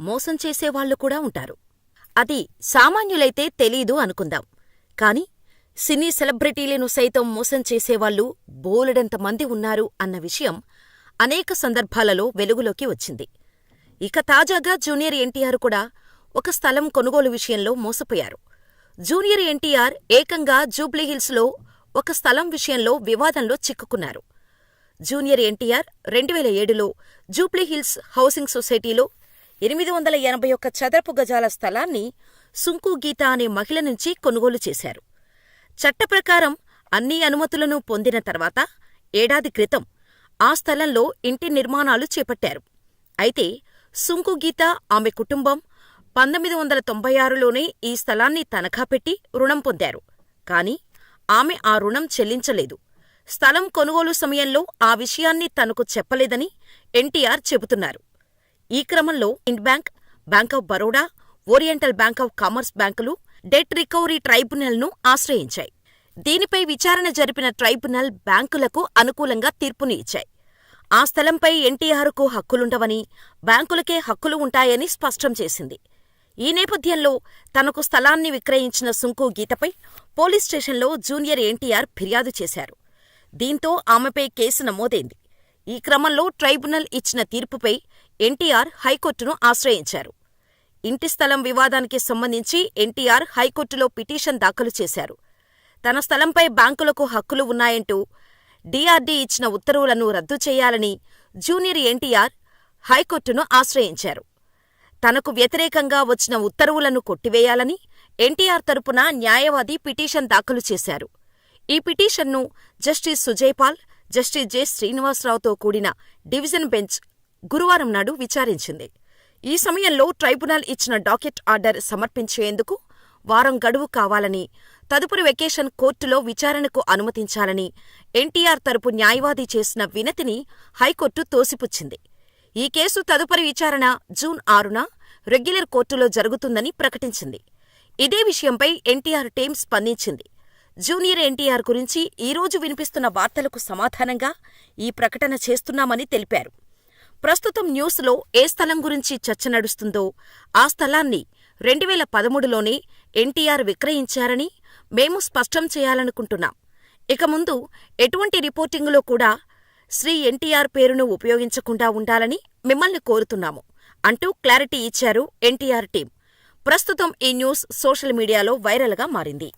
మోసం చేసేవాళ్ళు కూడా ఉంటారు. అది సామాన్యులైతే తెలీదు అనుకుందాం. కాని సినీ సెలబ్రిటీలను సైతం మోసం చేసేవాళ్ళు బోలెడంత మంది ఉన్నారు అన్న విషయం అనేక సందర్భాలలో వెలుగులోకి వచ్చింది. ఇక తాజాగా జూనియర్ ఎన్టీఆర్ కూడా ఒక స్థలం కొనుగోలు విషయంలో మోసపోయారు. జూనియర్ ఎన్టీఆర్ ఏకంగా జూబ్లీహిల్స్లో ఒక స్థలం విషయంలో వివాదంలో చిక్కుకున్నారు. జూనియర్ ఎన్టీఆర్ రెండువేల ఏడులో జూబ్లీహిల్స్ హౌసింగ్ సొసైటీలో ఎనిమిది వందల ఎనభై ఒక్క చదరపు గజాల స్థలాన్ని సుంకు గీత అనే మహిళ నుంచి కొనుగోలు చేశారు. చట్టప్రకారం అన్ని అనుమతులను పొందిన తర్వాత ఏడాది క్రితం ఆ స్థలంలో ఇంటి నిర్మాణాలు చేపట్టారు. అయితే సుంకు గీత ఆమె కుటుంబం పంతొమ్మిది వందల తొంభై ఆరులోనే ఈ స్థలాన్ని తనఖా పెట్టి రుణం పొందారు. కాని ఆమె ఆ రుణం చెల్లించలేదు. స్థలం కొనుగోలు సమయంలో ఆ విషయాన్ని తనకు చెప్పలేదని ఎన్టీఆర్ చెబుతున్నారు. ఈ క్రమంలో Ind Bank Bank of Baroda Oriental Bank of Commerce బ్యాంకులు డెట్ రికవరీ ట్రైబ్యునల్ను ఆశ్రయించాయి. దీనిపై విచారణ జరిపిన ట్రైబ్యునల్ బ్యాంకులకు అనుకూలంగా తీర్పుని ఇచ్చాయి. ఆ స్థలంపై ఎన్టీఆర్కు హక్కులుండవని బ్యాంకులకే హక్కులు ఉంటాయని స్పష్టం చేసింది. ఈ నేపథ్యంలో తనకు స్థలాన్ని విక్రయించిన సుంకు గీతపై పోలీస్ స్టేషన్లో జూనియర్ ఎన్టీఆర్ ఫిర్యాదు చేశారు. దీంతో ఆమెపై కేసు నమోదైంది. ఈ క్రమంలో ట్రైబ్యునల్ ఇచ్చిన తీర్పుపై ఎన్టీఆర్ హైకోర్టును ఆశ్రయించారు. ఇంటి స్థలం వివాదానికి సంబంధించి ఎన్టీఆర్ హైకోర్టులో పిటిషన్ దాఖలు చేశారు. తన స్థలంపై బ్యాంకులకు హక్కులు ఉన్నాయంటూ డీఆర్డీ ఇచ్చిన ఉత్తర్వులను రద్దు చేయాలని జూనియర్ ఎన్టీఆర్ హైకోర్టును ఆశ్రయించారు. తనకు వ్యతిరేకంగా వచ్చిన ఉత్తర్వులను కొట్టివేయాలని ఎన్టీఆర్ తరపున న్యాయవాది పిటిషన్ దాఖలు చేశారు. ఈ పిటిషన్ను జస్టిస్ సుజయ్పాల్ జస్టిస్ జె శ్రీనివాసరావుతో కూడిన డివిజన్ బెంచ్ గురువారం నాడు విచారించింది. ఈ సమయంలో ట్రైబ్యునల్ ఇచ్చిన డాకెట్ ఆర్డర్ సమర్పించేందుకు వారం గడువు కావాలని తదుపరి వెకేషన్ కోర్టులో విచారణకు అనుమతించాలని ఎన్టీఆర్ తరపు న్యాయవాది చేసిన వినతిని హైకోర్టు తోసిపుచ్చింది. ఈ కేసు తదుపరి విచారణ జూన్ ఆరున రెగ్యులర్ కోర్టులో జరుగుతుందని ప్రకటించింది. ఇదే విషయంపై ఎన్టీఆర్ టీం స్పందించింది. జూనియర్ ఎన్టీఆర్ గురించి ఈరోజు వినిపిస్తున్న వార్తలకు సమాధానంగా ఈ ప్రకటన చేస్తున్నామని తెలిపారు. ప్రస్తుతం న్యూస్లో ఏ స్థలం గురించి చర్చ నడుస్తుందో ఆ స్థలాన్ని రెండువేల పదమూడులోనే ఎన్టీఆర్ విక్రయించారని మేము స్పష్టం చేయాలనుకుంటున్నాం. ఇక ముందు ఎటువంటి రిపోర్టింగులో కూడా శ్రీ ఎన్టీఆర్ పేరును ఉపయోగించకుండా ఉండాలని మిమ్మల్ని కోరుతున్నాము అంటూ క్లారిటీ ఇచ్చారు ఎన్టీఆర్ టీం. ప్రస్తుతం ఈ న్యూస్ సోషల్ మీడియాలో వైరల్గా మారింది.